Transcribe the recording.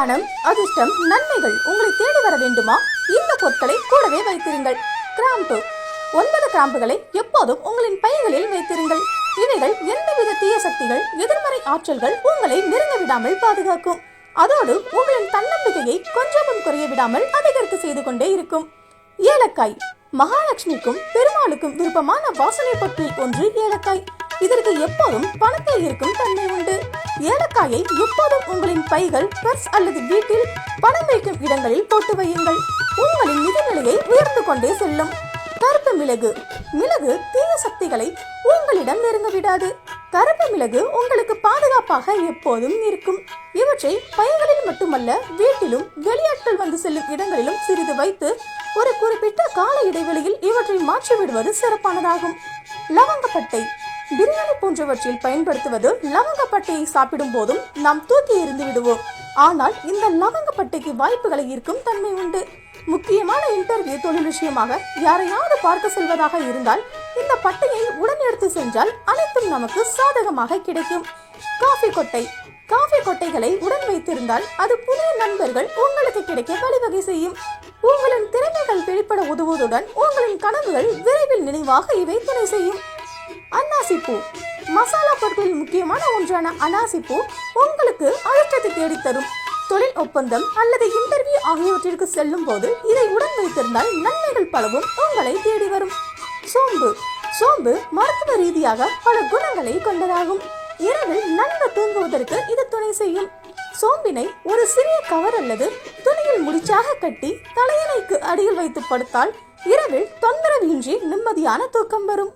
பணம் அதிர்ஷ்டம் நன்மைகள் உங்களை தேடி வர வேண்டுமா? இந்த பொருட்களை கூடவே வைத்திருங்கள். கிராம்பு ஒன்பது கிராம்புகளை எப்போதும் உங்களின் பைகளில் வைத்திருங்கள். இவைகள் எந்தவித தீய சக்திகள் எதிர்மறை ஆற்றல்கள் உங்களை நெருங்க விடாமல் பாதுகாக்கும். அதோடு உங்களின் தன்னம்பிக்கையை கொஞ்சமும் குறைய விடாமல் அதிகரித்து செய்து கொண்டே இருக்கும். ஏலக்காய். மகாலட்சுமிக்கும் பெருமாளுக்கும் விருப்பமான வாசனை பொருட்கள் ஒன்று ஏலக்காய். இதற்கு எப்போதும் பணத்தில் இருக்கும் தன்மை உண்டு. ஏலக்காயை எப்போதும் உங்களின் பைகள் பர்ஸ் அல்லது வீட்டில் பணம் வைக்கும் இடங்களில் போட்டு வையுங்கள். உங்களின் நிதிநிலையை உயர்ந்து கொண்டே செல்லும். கருப்பு மிளகு. மிளகு தீய சக்திகளை உங்களிடம் நெருங்க விடாது கருப்பு மிளகு உங்களுக்கு பாதுகாப்பாக எப்போதும் இருக்கும். இவற்றை பைகளில் மட்டுமல்ல வீட்டிலும் வெளியாட்கள் வந்து செல்லும் இடங்களிலும் சிறிது வைத்து ஒரு குறிப்பிட்ட கால இடைவெளியில் இவற்றை மாற்றிவிடுவது சிறப்பானதாகும். லவங்கப்பட்டை. பிரியாணி போன்றவற்றில் பயன்படுத்துவது லவங்கப்பட்டையை சாப்பிடும் போதும் நாம் தூக்கி எறிந்து விடுவோம். ஆனால் இந்த லவங்கப்பட்டைக்கு வாய்ப்புகளை ஈர்க்கும் தன்மை உண்டு. முக்கியமான இன்டர்வியூ தொழில் விஷயமாக யாரையாவது பார்க்க செல்வதாக இருந்தால் இந்த பட்டையை உடன் எடுத்து சென்றால் அனைத்தும் நமக்கு சாதகமாக கிடைக்கும். காஃபி கொட்டை. காஃபி கொட்டைகளை உடன் வைத்திருந்தால் அது புதிய நண்பர்கள் உங்களுக்கு கிடைக்க வழிவகை செய்யும். உங்களின் திறமைகள் வெளிப்பட உதவுவதுடன் உங்களின் கனவுகள் விரைவில் நினைவாக இவை துணை செய்யும். அன்னாசிப்பூ. மசாலா பொருட்களில் முக்கியமான ஒன்றான அனாசிப்பூ உங்களுக்கு அழுத்தத்தை தேடித்தரும். தொழில் ஒப்பந்தம் அல்லது இன்டர்வியூ ஆகியவற்றிற்கு செல்லும் போது இதை உடன் வைத்திருந்தால் நன்மைகள் பலவும் உங்களை தேடி வரும். சோம்பு. சோம்பு மருத்துவ ரீதியாக பல குணங்களை கொண்டதாகும். இரவில் நன்கு தூங்குவதற்கு இது துணை செய்யும். சோம்பினை ஒரு சிறிய கவர் அல்லது துணியில் முடிச்சாக கட்டி தலையணைக்கு அடியில் வைத்து படுத்தால் இரவில் தொந்தரவின்றி நிம்மதியான தூக்கம் வரும்.